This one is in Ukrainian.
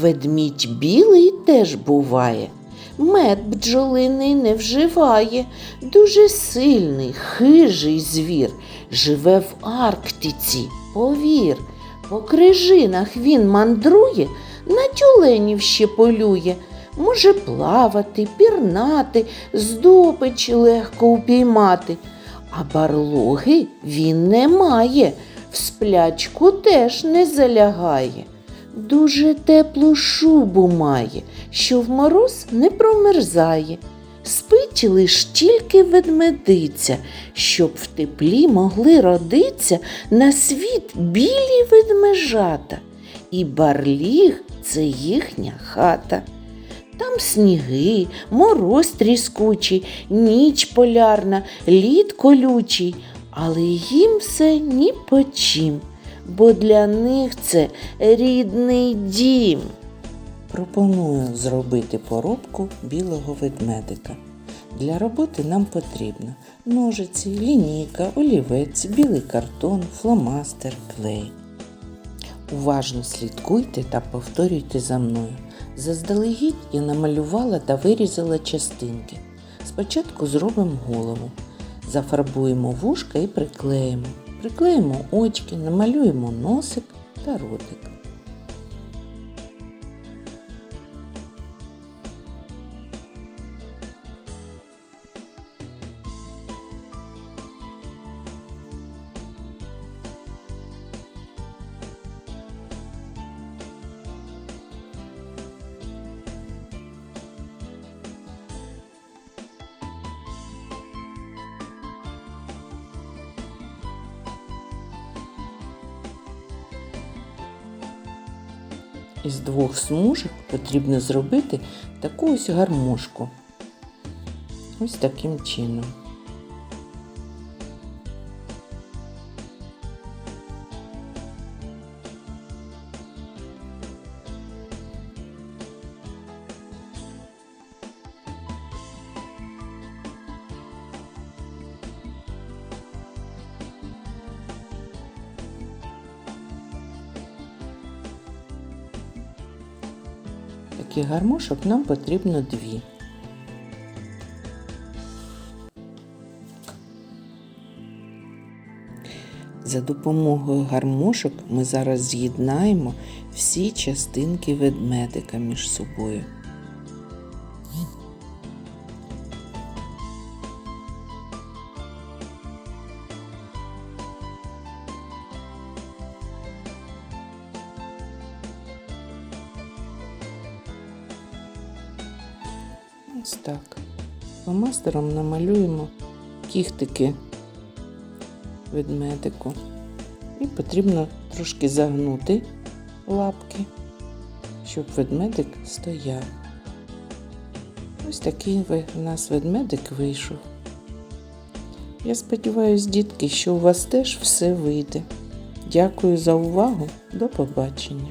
Ведмідь білий теж буває. Мед бджолиний не вживає, дуже сильний, хижий звір, живе в Арктиці, повір. По крижинах він мандрує, на тюленів ще полює, може плавати, пірнати, здобич легко упіймати. А барлоги він не має, в сплячку теж не залягає. Дуже теплу шубу має, що в мороз не промерзає. Спить лиш тільки ведмедиця, щоб в теплі могли родиться на світ білі ведмежата. І барліг це їхня хата. Там сніги, мороз тріскучий, ніч полярна, лід колючий, але їм все ні по чим, бо для них це рідний дім. Пропоную зробити поробку білого ведмедика. Для роботи нам потрібно ножиці, лінійка, олівець, білий картон, фломастер, клей. Уважно слідкуйте та повторюйте за мною. Заздалегідь я намалювала та вирізала частинки. Спочатку зробимо голову. Зафарбуємо вушка і приклеїмо. Приклеїмо очки, намалюємо носик та ротик. Із двох смужок потрібно зробити таку ось гармошку. Ось таким чином. Таких гармошок нам потрібно дві. За допомогою гармошок ми зараз з'єднаємо всі частинки ведмедика між собою. Ось так. Фломастером намалюємо кіхтики ведмедику. І потрібно трошки загнути лапки, щоб ведмедик стояв. Ось такий у нас ведмедик вийшов. Я сподіваюся, дітки, що у вас теж все вийде. Дякую за увагу. До побачення.